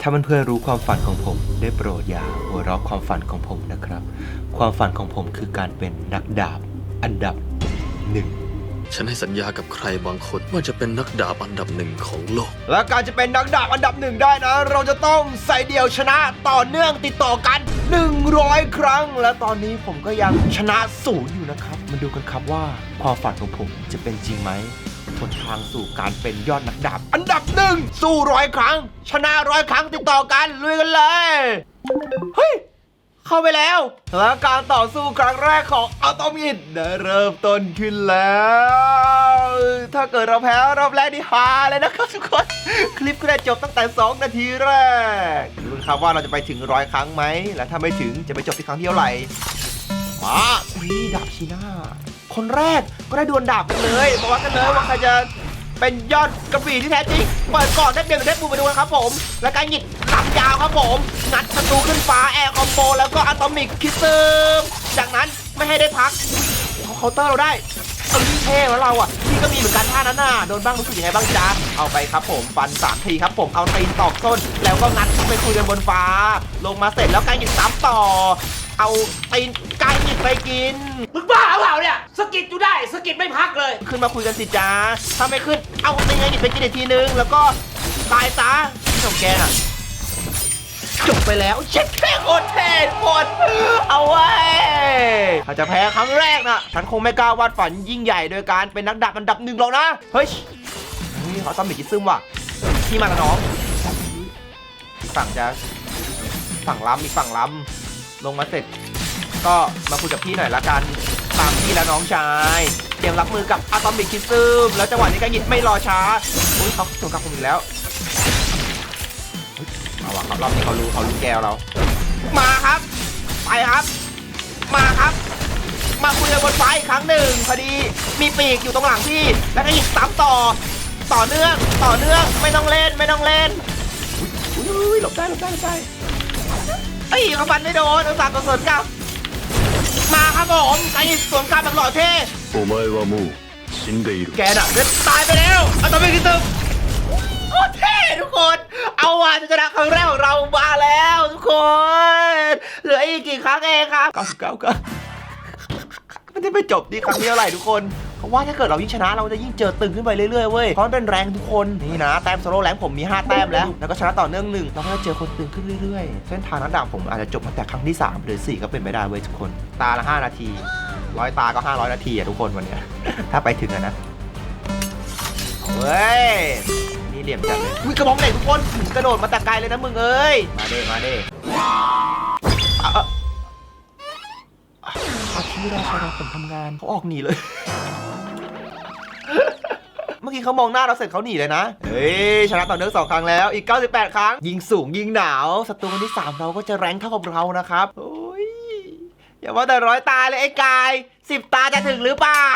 ถ้าเพื่อนๆรู้ความฝันของผมได้โปรดอย่าหัวเราะความฝันของผมนะครับ ความฝันของผมคือการเป็นนักดาบอันดับหนึ่งฉันให้สัญญากับใครบางคนว่าจะเป็นนักดาบอันดับหนึ่งของโลก และการจะเป็นนักดาบอันดับหนึ่งได้นะ เราจะต้องใส่เดี่ยวชนะต่อเนื่องติดต่อกัน 100 ครั้ง และตอนนี้ผมก็ยังชนะศูนย์อยู่นะครับ มาดูกันครับว่าความฝันของผมจะเป็นจริงไหมห นทางสู่การเป็นยอดนักดาบ อันดับหนึ่งสู้ร้อยครั้ง ชนะร้อยครั้งติดต่อกันลุยกันเลย เฮ้ย เข้าไปแล้วและการต่อสู้ครั้งแรกของอัลตอมิดได้เริ่มต้นขึ้นแล้ว ถ้าเกิดเราแพ้รอบแรกนี่ฮาเลยนะครับทุกคน คลิปก็ได้จบตั้งแต่ 2 นาทีแรกดูครับว่าเราจะไปถึงร้อยครั้งไหม และถ้าไม่ถึงจะไปจบที่ครั้งที่เท่าไหร่มานี่ดาบชีน่า คนแรกก็ได้ดวลดาบกันเลยมาวัดกันเลยว่าใครจะเป็นยอดกระบี่ที่แท้จริงเปิดก่อนได้เด่นได้ปูมาดูกันครับผม และการหยิบลำยาวครับผม งัดประตูขึ้นฟ้าแอร์คอมโบแล้วก็อะตอมิกคิสซึมจากนั้นไม่ให้ได้พักเขาเคาน์เตอร์เราได้เออเท่แล้วเราอะพี่ก็มีเหมือนกันท่านั้นน่ะโดนบ้างรู้สึกยังไงบ้างจ๊ะเอาไปครับผมฟันสามทีครับผมเอาตีนตอกต้น แล้วก็งัดขึ้นไปคุยกันบนฟ้า ลงมาเสร็จแล้วการหยิบซ้ำต่อ เอาตีนไก่หยิบไปกิน มึงบ้าเปล่าเนี่ยสะกิดอยู่ได้สะกิดไม่พักเลย ขึ้นมาคุยกันสิจ้าถ้าไม่ขึ้น เอาตีนไก่หยิบไปกินอีกทีนึง แล้วก็ตายซะที่ของแกน่ะจบไปแล้วเช็ดแค่โคตรเท่หมดเอาไว้ถ้าจะแพ้ครั้งแรกนะฉันคงไม่กล้าวาดฝันยิ่งใหญ่โดยการเป็นนักดาบอันดับหนึ่งหรอกนะ เฮ้ยนี่เขาซ้ำอีกจิซึมว่ะพี่มากับน้องอีกฝั่งจะฝั่งล้ำอีกฝั่งล้ำ ลงมาเสร็จ ก็มาคุยกับพี่หน่อยละกันตามพี่และน้องชายเตรียมรับมือกับอะตอมิกคิซึมแล้วจังหวะนี้ก็ยิบไม่รอช้าอุ้ยเขาสวนกับผมอีกแล้วเอาว่ะเขารอบนี้เขารู้เขารู้แก้วเรา มาครับ ไปครับ มาครับ มาคุยกันบนไฟอีกครั้งหนึ่งพอดีมีปีกอยู่ตรงหลังพี่ แล้วก็ยิบซ้ำต่อ ต่อเนื่องต่อเนื่องไม่ต้องเล่นไม่ต้องเล่นอุ้ยหลบได้หลบได้หลบได้ เอ้ยเขาฟันไม่โดนอุตส่าห์กดสวนกลับ มาครับผมไอ้สวนกลับแบบหล่อเท่ お前はもう死んでいる แกน่ะเด็ตายไปแล้วอะตอมิกคิซึมโอ้เท่ทุกคน เอาว่ะจะชนะครั้งแรกของเรามาแล้วทุกคน เหลืออีกกี่ครั้งเองครับ99ครั้งมันจะไปจบที่ครั้งที่เท่าไหร่ทุกคน เพราะว่าถ้าเกิดเรายิ่งชนะเราจะยิ่งเจอตึงขึ้นไปเรื่อยๆเว้ยเพราะมันเป็นแรงทุกคนนี่นะแต้มโซโล่แรงผมมี 5 แต้มแล้ว แล้วก็ชนะต่อเนื่องหนึ่งเราก็จะเจอคนตึงขึ้นเรื่อยๆ เส้นทางนักดาบผมอาจจะจบมาแต่ครั้งที่ 3 หรือ 4 ก็เป็นไปได้เว้ยทุกคน ตาละ 5 นาทีร้อยตาก็ 500 นาทีอะทุกคนวันเนี้ยถ้าไปถึงอะนะเฮ้ยนี่เหลี่ยมจัดเลยอุ้ยกระบองเหล็กทุกคนกระโดดมาแต่ไกลเลยนะมึงเอ้ยมาเด้มาเด้อะอะอาชีราชาผมทำงานเขาออกหนีเลย เมื่อกี้เขามองหน้าเราเสร็จเขาหนีเลยนะ เฮ้ย ชนะต่อเนื่องสองครั้งแล้ว อีก 98 ครั้ง ยิงสูงยิงหนาว ศัตรูคนที่ 3 เราก็จะแรงเท่ากับเรานะครับ โอ้ย อย่าว่าแต่ร้อยตาเลยไอ้กายสิบตาจะถึงหรือเปล่า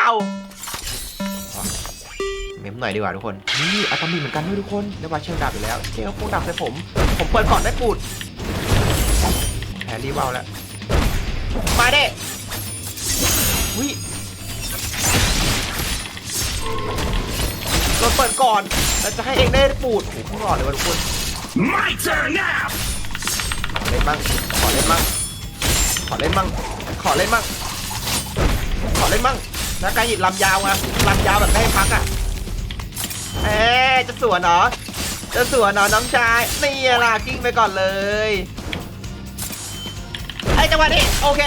เมมหน่อยดีกว่าทุกคน นี่อะตมิกเหมือนกันด้วยทุกคนได้วาเชลดาบอยู่แล้วเชลโคงดาบใส่ผม ผมเปิดก่อนได้ปูดแฮร์รี่วาแล้ว มาเด้วิ เราเปิดก่อนเราจะให้เองได้ปูดโอ้โหข้างหลอดเลยว่ะทุกคน My turn now ขอเล่นมั่งขอเล่นมั่งขอเล่นมั่งขอเล่นมั่งขอเล่นมั่งแล้วการหยิบลำยาวอะลำยาวแบบไม่ให้พักอะเอ๊ะจะสวนเหรอจะสวนเหรอน้องชายนี่ล่ะกิ้งไปก่อนเลยไอ้จังหวะนี้โอเค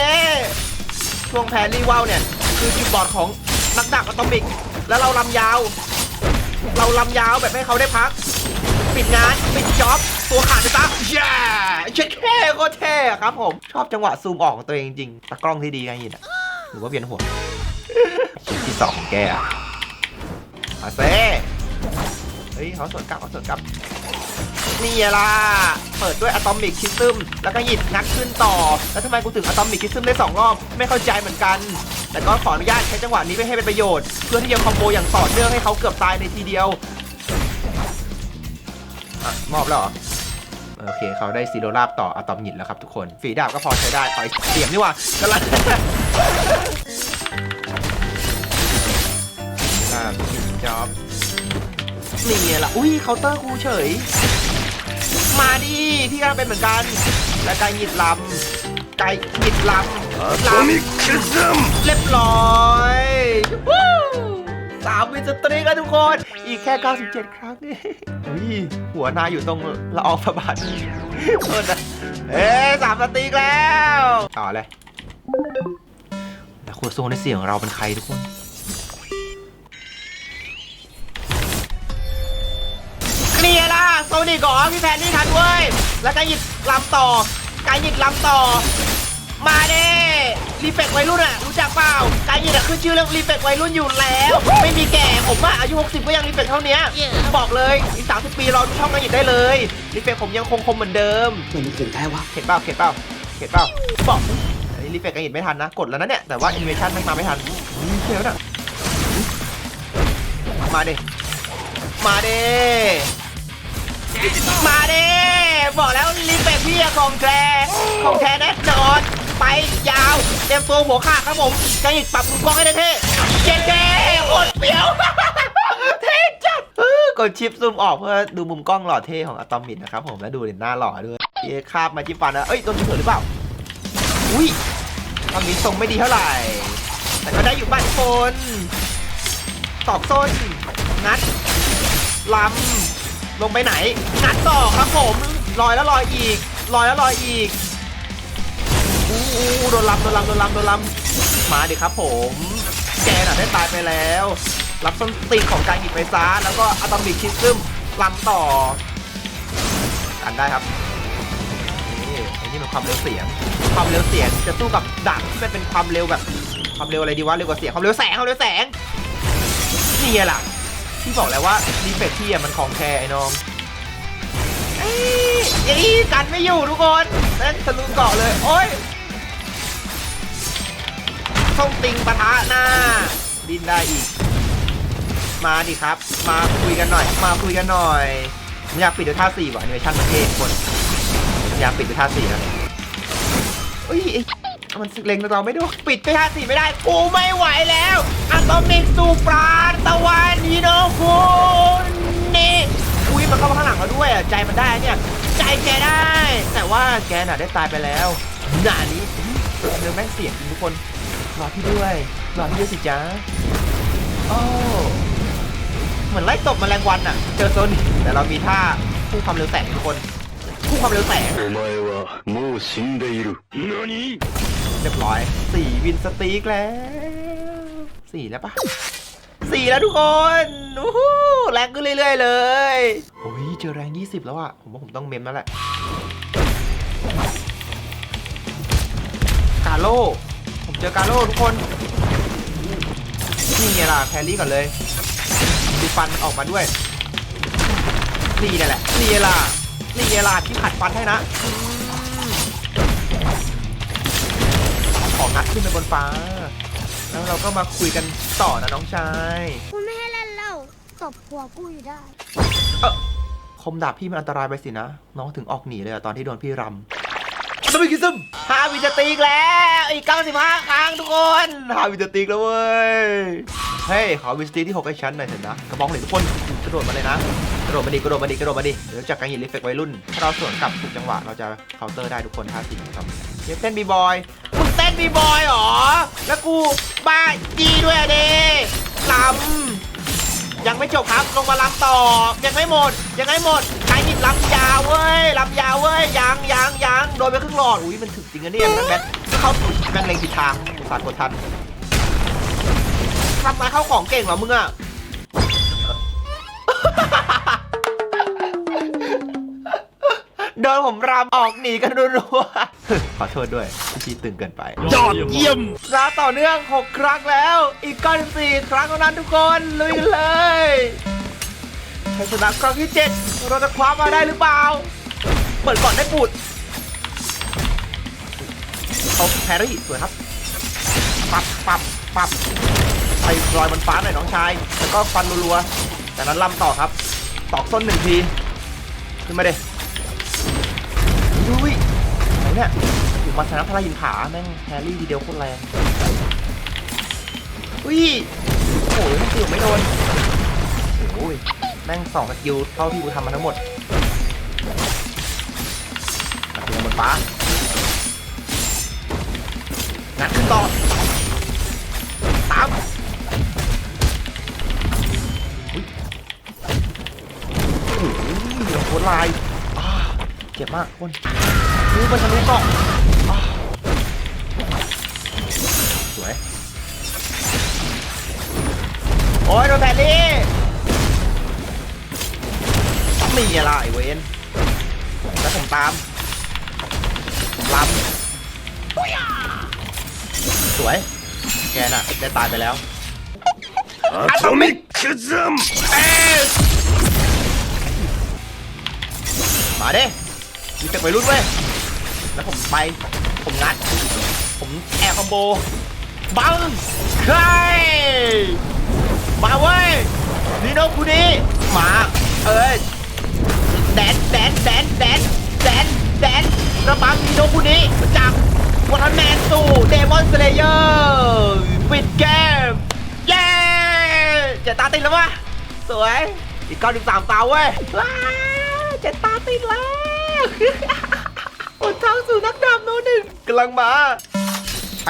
ช่วงแพรรี่ว่าวเนี่ย คือคีย์บอร์ดของนักดาบอะตอมิก แล้วเราลำยาว เราลำยาวแบบให้เขาได้พัก ปิดงานปิดจ็อบตัวขาดไปซะแย่เช็ดแค่โคตรเท่ครับผม ชอบจังหวะซูมออกของตัวเองจริงตากล้องที่ดีไงยินอะหรือว่าเวียนหัวชิ้นที่สองของแกอะมาเซ่เฮ้ยเขาสวนกลับเขาสวนกลับ นี่ล่ะ เปิดด้วยอะตอมิกคิซึมแล้วก็หยิบงัดขึ้นต่อ แล้วทำไมกูถึงอะตอมิกคิซึมได้สองรอบ ไม่เข้าใจเหมือนกัน แต่ก็ขออนุญาตใช้จังหวะนี้ไปให้เป็นประโยชน์ เพื่อที่จะคอมโบอย่างต่อเนื่องให้เขาเกือบตายในทีเดียวอะมอบแล้วเหรอโอเคเขาได้ซีโรราบต่ออะตอมหยินแล้วครับทุกคน ฝีดาบก็พอใช้ได้ขออีกเสียมนี่หว่ากำลังอ่าจอบนี่ไงล่ะ อุ้ยเคาน์เตอร์กูเฉย มาดิพี่ก็เป็นเหมือนกัน และไก่หยิดลำไก่หยิดลำลำเรียบร้อยวู้สามวินสตรีกันทุกคน อีกแค่ 97 ครั้งนี่อุ้ยหัวนายอยู่ตรงละอองพระบาทโทษนะเอ๊ะสามสตรีกแล้ว ต่อเลยแต่ครัวโซในเสียงของเราเป็นใครทุกคน ร์ละโซนิกก่อนพี่แพนนี่ทันเว้ย แล้วก็หยิบลำต่อการหยิบลำต่อ มาเด้รีเฟกวัยรุ่นอะรู้จักเปล่าการหยิบอะขึ้นชื่อเรื่องรีเฟกวัยรุ่นอยู่แล้ว ไม่มีแก่ผมอะอายุ 60 ก็ยังรีเฟกเท่านี้บอกเลยอีก30 ปีรอดูช่องการหยิบได้เลยรีเฟกผมยังคงคมเหมือนเดิมเหมือนมันเกินได้วะเข็ดเปล่าเข็ดเปล่าเข็ดเปล่าบอกอันนี้รีเฟกการหยิบไม่ทันนะ กดแล้วนะเนี่ยแต่ว่าแอนิเมชันไม่มาไม่ทันอุ้ยเขียวน่ะมาเด้มาเด้ มาเดิบอกแล้วรีเฟกพี่ของแท้ของแท้แน่นอน ไปยาวเตรียมตัวหัวขาดครับผมจะอีกปรับมุมกล้องให้ได้เท่เจ๊เจ๊โคตรเปรี้ยวเท่จัดกดชิปซูมออกเพื่อดูมุมกล้องหล่อเท่ของอะตอมิดนะครับผมแล้วดูหน้าหล่อด้วยเอ๊คาบมาจิ้มฟันนะเอ้ยโดนเถื่อหรือเปล่าอุ้ยตอนนี้ทรงไม่ดีเท่าไหร่ แต่ก็ได้อยู่บ้านคนตอกส้นงัดลำ ลงไปไหนงัดต่อครับผมลอยแล้วลอยอีกลอยแล้วลอยอีกอู้อโดนลำโดนลำโดนลำโดนลำมาดิครับผมแกน่ะได้ตายไปแล้ว รับส้นตีของการหยิบไฟฟ้าแล้วก็อะตอมิกคิดซึมลำต่อกันได้ครับนี่ไอ้นี่มันความเร็วเสียง ความเร็วเสียงจะสู้กับดาบที่มันเป็นความเร็วแบบ ความเร็วอะไรดีวะเร็วกว่าเสียงความเร็วแสงความเร็วแสงนี่ไงล่ะ พี่บอกแล้วว่ารีเฟกพี่อะมันของแท้ไอ้น้องเอ้ยเอ้กันไม่อยู่ทุกคนนั่นทะลุเกาะเลย โอ้ยส่งติงปะทะหน้า ดินได้อีก มาดิครับ มาคุยกันหน่อย มาคุยกันหน่อยผมอยากปิดด้วยท่าสี่ว่ะแอนิเมชั่นมันเท่คนผมอยากปิดด้วยท่าสี่นะเอ้ย มันสิกเล็งเราไม่ด้ปิดไปท่าสีไม่ได้ กูไม่ไหวแล้วอะตอมิกสู่ปราณตะวันนีโนคุณนี่อุ้ยมันเข้ามาข้างหลังเราด้วยอะใจมันได้เนี่ย ใจแกได้ แต่ว่าแกน่ะได้ตายไปแล้วหน้านี้เดินแม่งเสียงทุกคนรอพี่ด้วยรอพี่ด้วยสิจ้าโอ้เหมือนไล่ตบมแมลงวันอะ เจอโซนแต่เรามีท่าคู่ความเร็วแสงทุกคนคู่ความเร็วแสงโอ้ไม่ว่ามูชินเดอิรุนนี่ เรียบร้อยสี่วินสตีกแล้วสี่แล้วปะสี่แล้วทุกคนโอ้โหแรงขึ้นเรื่อยๆเลยโอ้ยเจอแรง 20 แล้วอะผมว่าผมต้องเมมแล้วแหละกาโลผมเจอกาโลทุกคนนี่ไงล่ะแพรรี่ก่อนเลยดูฟันออกมาด้วยนี่นั่นแหละนี่ไงล่ะนี่ไงล่ะที่ขัดฟันให้นะ ของงัดขึ้นไปบนฟ้า แล้วเราก็มาคุยกันต่อนะน้องชายคุณไม่ให้เล่นแล้วตบหัวกูอยู่ได้ เออคมดาบพี่มันอันตรายไปสินะ น้องถึงออกหนีเลยอะตอนที่โดนพี่รำสมิกิซึมฮาวิจะตีกแล้ว อีก 95 ครั้งทุกคนฮาวิจะตีกแล้วเว้ย เฮ้ย ขอวิสตีที่6ให้ฉันหน่อยเถอะนะ กระบองเหล็กทุกคนกระโดดมาเลยนะ กระโดดมาดิกระโดดมาดิกระโดดมาดิเดี๋ยวจากการยิงรีเฟกวัยรุ่น ถ้าเราสวนกลับถูกจังหวะเราจะเคาน์เตอร์ได้ทุกคนท่าสี่ครับเดี๋ยวเต้นบีบอยมึง เต้นบีบอยเหรอ แล้วกูบ้าจีด้วยอะเด้ลำยังไม่จบครับ ลงมาลำต่อ ยังไม่หมด ยังไม่หมดใครหยิบลำยาวเว้ยลำยาวเว้ยยังยังยังโดนไปครึ่งหลอด อุ้ยมันถึกจริงอะเนี่ยแมนแมนเข้าแมนเล็งผิดทางอุตสาห์กดทันทำมาเข้าของเก่งเหรอมึงอะโดนผมรำออกหนีกันรัวๆขอโทษด้วย ที่ตึงเกินไป ยอดเยี่ยมร้าต่อเนื่อง 6 ครั้งแล้ว อีก94ครั้งเท่านั้นทุกคนลุยกันเลยชัยชนะครั้งที่ 7 เราจะคว้ามาได้หรือเปล่า เปิดก่อนได้ปูดเอาแพรรี่สวยครับ ปับปับปับไปลอยบนฟ้าหน่อยน้องชาย แล้วก็ฟันรัวๆจากนั้นลำต่อครับ ตอกส้นหนึ่งที ขึ้นมาเด้ดุยไหนเนี่ยอยู่ มาชนะพลายินผาแม่งแฮร์รี่ทีเดียวโคตรแรงอุ้ยโอ้ยแม่งติวไม่โดนโอ้ยแม่งสองสกิลเท่าที่กูทำมาทั้งหมดฟ้างัดขึ้นต่อตามอุ๊ยโอ้โหเหลือโคตรลายเจ็บมากคนนี่มันทะลุกล่อง สวย โอ้ยโดนแผลลี่มีอะไรเวนแล้วผมตามลำสวย แกน่ะ ได้ตายไปแล้ว Atomic Kazam! มาเด้มีแต่วัยรุ่นเว้ย แล้วผมไป ผมงัด ผมแอร์คอมโบ บังใครมาเว้ยนีโนคุนีมาเอ้ยแดนแดนแดนแดนแดนแดนระบังนีโนคุนีจากวันแมนสู่เดมอนสเลเยอร์ปิดเกมเย้เจ็ดตาติดแล้ววะสวยอีกเก้าสิบสามตาเว้ยว้าวเจ็ดตาติดแล้วหนทางสู่นักดำโนหนึ่งกำลังมา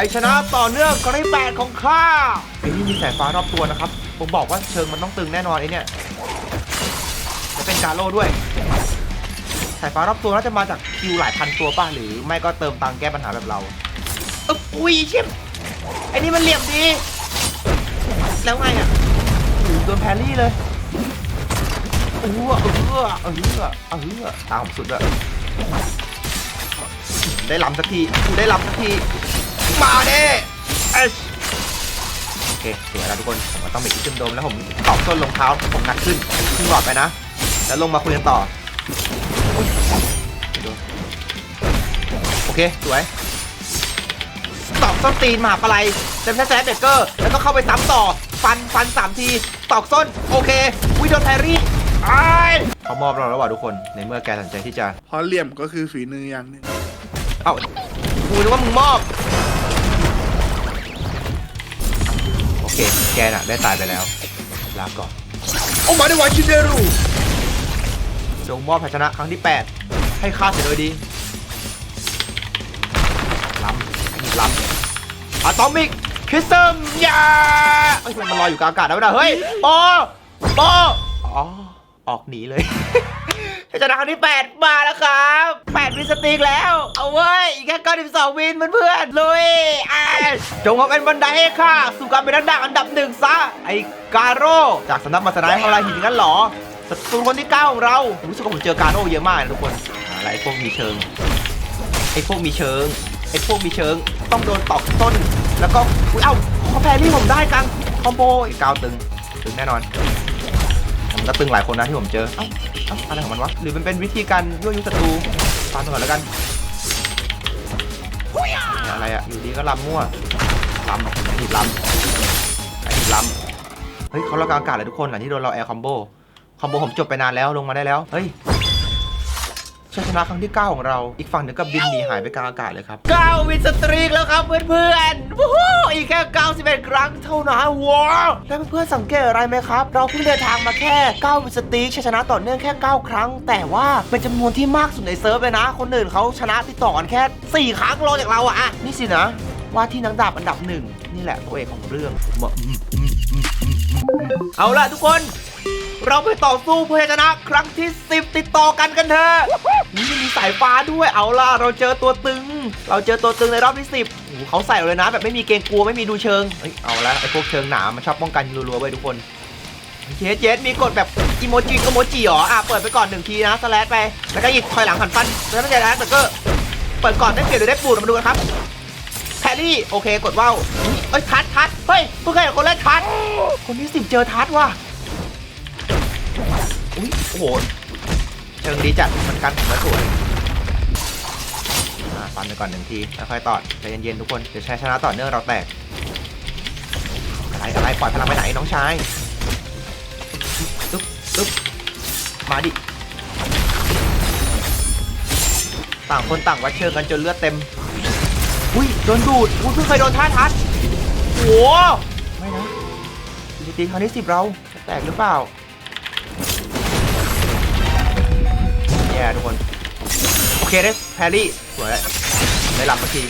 ชัยชนะต่อเนื่องครั้งที่แปดของข้าไอ้นี่มีสายฟ้ารอบตัวนะครับ ผมบอกว่าเชิงมันต้องตึงแน่นอนไอ้เนี่ยจะเป็นการโล่ด้วยสายฟ้ารอบตัวน่าจะมาจากคิวหลายพันตัวป่ะหรือไม่ก็เติมตังแก้ปัญหาแบบเราเอออุ้ยชิมไอ้นี่มันเหลี่ยมดี แล้วไงอะโอ้โดนแพรรี่เลยเออเออเออเออเออตามผมสุดอะได้ลำสักทีกูได้ลำสักที มาเด้เอชโอเคสวยแล้วทุกคนผมก็ต้องมีอิซึมโดมแล้วผมตอกส้นรองเท้าผมงัดขึ้นขึ้นหลอดไปนะ แล้วลงมาคุยกันต่ออุ๊ยไม่โดนโอเคสวยตอกส้นตีนหมาปลาไหลเต็มแท้แท้เบเกอร์แล้วก็เข้าไปซ้ำต่อฟันฟันสามทีตอกส้นโอเควิโดนแพรรี่ไอ้ายเขามอบเราแล้วว่ะทุกคนในเมื่อแกตัดสินใจที่จะเพราะเหลี่ยมก็คือฝีมืออย่างหนึ่งเอ้ากูนึกว่ามึงมอบ เคแกน่ะได้ตายไปแล้ว ลาก่อนโอ้มาได้วาชิเดรุจงมอบภาชนะครั้งที่ 8 ให้ข้าเสียโดยดีล้ำไอ้นี่ล้ำอะตอมิกคิสซึมยาเอ้ยทำไมมันลอยอยู่กลางอากาศได้ไหมนะเฮ้ยโปโปอ๋อออกหนีเลย ภาชนะครั้งที่ 8 มาแล้วครับ8วินสตรีกแล้ว เอาเว้ย อีกแค่92วินเพื่อนๆลุยอะจงมาเป็นบันไดให้ข้าสู่การเป็นนักดาบอันดับหนึ่งซะ ไอ้การโร่จากสำนักมาสนายของลายหินงั้นหรอศัตรูคนที่ 9 ของเราผมรู้สึกว่าผมเจอการโร่เยอะมากนะทุกคนอะไรไอ้พวกมีเชิงไอ้พวกมีเชิงไอ้พวกมีเชิงต้องโดนตอกต้น แล้วก็อุ๊ยเอ้าเขาแพรรี่ผมได้กันคอมโบอีกกาวตึงตึงแน่นอน มันก็ตึงหลายคนนะที่ผมเจอ เอ้าเอ้าอะไรของมันวะ หรือมันเป็นวิธีการยั่วยุศัตรูฟังก่อนแล้วกันเนี่ยอะไรอะอยู่ดีก็ลำมั่วลำไอ้หีบลำไอ้หีบลำเฮ้ยเขาเรากลางอากาศเลยทุกคนหลังที่โดนเราแอร์คอมโบ คอมโบผมจบไปนานแล้วลงมาได้แล้ว เฮ้ย ชัยชนะครั้งที่ 9 ของเรา อีกฝั่งหนึ่งก็บินหนีหายไปกลางอากาศเลยครับ9วินสตรีกแล้วครับเพื่อนๆวู้ฮู้อีกแค่ 91 ครั้งเท่านั้นว้าวแล้วเพื่อนๆสังเกตอะไรไหมครับ เราเพิ่งเดินทางมาแค่9วินสตรีกชัยชนะต่อเนื่องแค่ 9 ครั้ง แต่ว่าเป็นจำนวนที่มากสุดในเซิร์ฟเลยนะ คนอื่นเขาชนะติดต่อกันแค่ 4 ครั้งรองจากเราอะ นี่สินะ ว่าที่นักดาบอันดับหนึ่งนี่แหละตัวเอกของเรื่อง เอาล่ะทุกคน เราไปต่อสู้เพื่อชนะครั้งที่ 10 ติดต่อกันกันเถอะ นี่มีสายฟ้าด้วย เอาล่ะ เราเจอตัวตึง เราเจอตัวตึงในรอบที่ 10โอ้โหเขาใส่เลยนะ แบบไม่มีเกรงกลัวไม่มีดูเชิงเฮ้ย เอาละไอ้พวกเชิงหนามันชอบป้องกันรัวๆไว้ทุกคนเจสเจสมีกดแบบอีโมจิกโมจิหรอ อะ เปิดไปก่อนหนึ่งทีนะ สแลชไป แล้วก็หยิบถอยหลังหันฟัน แล้วไม่ใช่แล้วแต่ก็เปิดก่อนได้เปลี่ยนหรือได้ปูดมาดูกันครับแพรรี่ โอเค กดว่าวเอ้ย ทัดทัดเฮ้ยเพิ่งเคยเห็นคนเล่นทัด คนที่สิบเจอทัดว่ะอุ้ยโอ้โห ชิงดีจัดมันกันผมแล้วสวยอ่าฟันไปก่อนหนึ่งทีค่อยๆต่อใจเย็นๆทุกคนเดี๋ยวชัยชนะต่อเนื่องเราแตกอะไรอะไรปล่อยพลังไปไหนน้องชายตึ๊บตึ๊บมาดิต่างคนต่างวัดเชิงกันจนเลือดเต็มอุ้ยโดนดูดอุ้ยเพิ่งเคยโดนท่าทัดโอ้โหไม่นะจริงๆครั้งที่สิบเราแตกหรือเปล่า แย่ทุกคน โอเคได้แพรรี่สวยได้หลับเมื่อกี้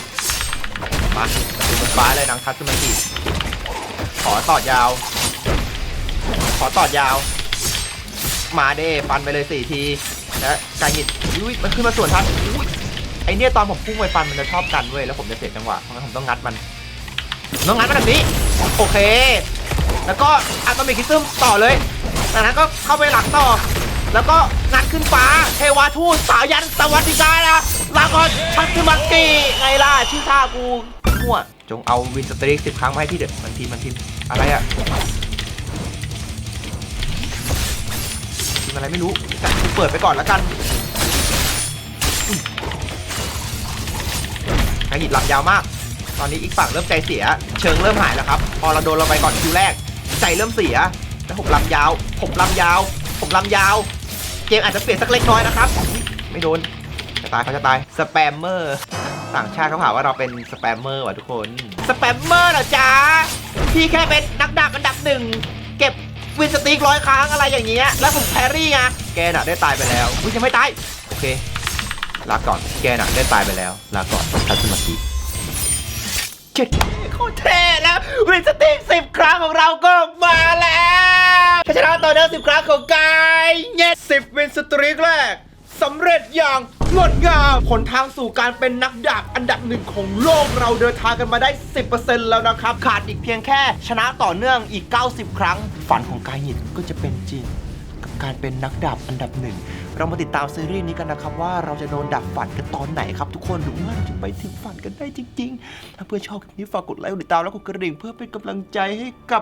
มาดูบนฟ้าเลยนางทัศมากิขอต่อยาว ขอต่อยาว มาเด้ฟันไปเลยสี่ทีแล้วกายหิดอุ้ยมันขึ้นมาส่วนทัศอุ้ยไอเนี่ยตอนผมพุ่งไปฟันมันจะชอบกันเว้ยแล้วผมจะเสียจังหวะเพราะงั้นผมต้องงัดมันต้องงัดมันแบบนี้โอเค แล้วก็อะตอมิคิซึมต่อเลยจากนั้นก็เข้าไปหลังต่อ แล้วก็งัดขึ้นฟ้าเทวาทูตสาวยันสวัสดิการนะลากอนชัตสึมักกิไงล่ะชื่อท่ากูมั่วจงเอาวินสตรีกสิบครั้งมาให้พี่เด็ดมันทีมันทีอะไรอะทีมอะไรไม่รู้แต่กูเปิดไปก่อนแล้วกันไอหิดหลับยาวมาก ตอนนี้อีกฝั่งเริ่มใจเสีย เชิงเริ่มหายแล้วครับ พอเราโดนเราไปก่อนคิวแรก ใจเริ่มเสียแล้วผมลำยาว ผมลำยาว ผมลำยาว เกมอาจจะเปลี่ยนสักเล็กน้อยนะครับ ไม่โดน จะตายเขาจะตาย สแปมเมอร์ ต่างชาติเขาหาว่าเราเป็นสแปมเมอร์ว่ะทุกคน สแปมเมอร์เหรอจ๊ะพี่แค่เป็นนักดักอันดับหนึ่งเก็บวินสตีกร้อยครั้งอะไรอย่างเงี้ย แล้วผมแพรรี่ไง แกน่ะได้ตายไปแล้วอุ้ยยังไม่ตาย โอเค ลาก่อน แกน่ะได้ตายไปแล้ว ลาก่อนทัศมากิ จ็ดโคตรเท่แล้ววินสติกสิบครั้งของเราก็มาแล้วชนะต่อเนื่องสิบครั้งของกายเย็ดสิบวินสตรีกแรกสำเร็จอย่างงดงามผลทางสู่การเป็นนักดาบอันดับหนึ่งของโลกเราเดินทางกันมาได้ 10%แล้วนะครับ ขาดอีกเพียงแค่ชนะต่อเนื่องอีก 90 ครั้ง ฝันของกายหยิดก็จะเป็นจริง กับการเป็นนักดาบอันดับหนึ่ง เรามาติดตามซีรีส์นี้กันนะครับว่าเราจะโดนดับฝันกันตอนไหนครับทุกคนหรือว่าเราจะไปถึงฝันกันได้จริงๆ ถ้าเพื่อนชอบคลิปนี้ฝากกดไลค์กดติดตามแล้วกดกระดิ่งเพื่อเป็นกำลังใจให้กับ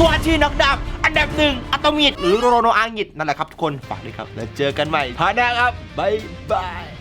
วาที่นักดาบอันดับหนึ่งอะตอมิดหรือโรโนอางิดนั่นแหละครับทุกคนฝากด้วยครับแล้วเจอกันใหม่พานะครับบ๊ายบาย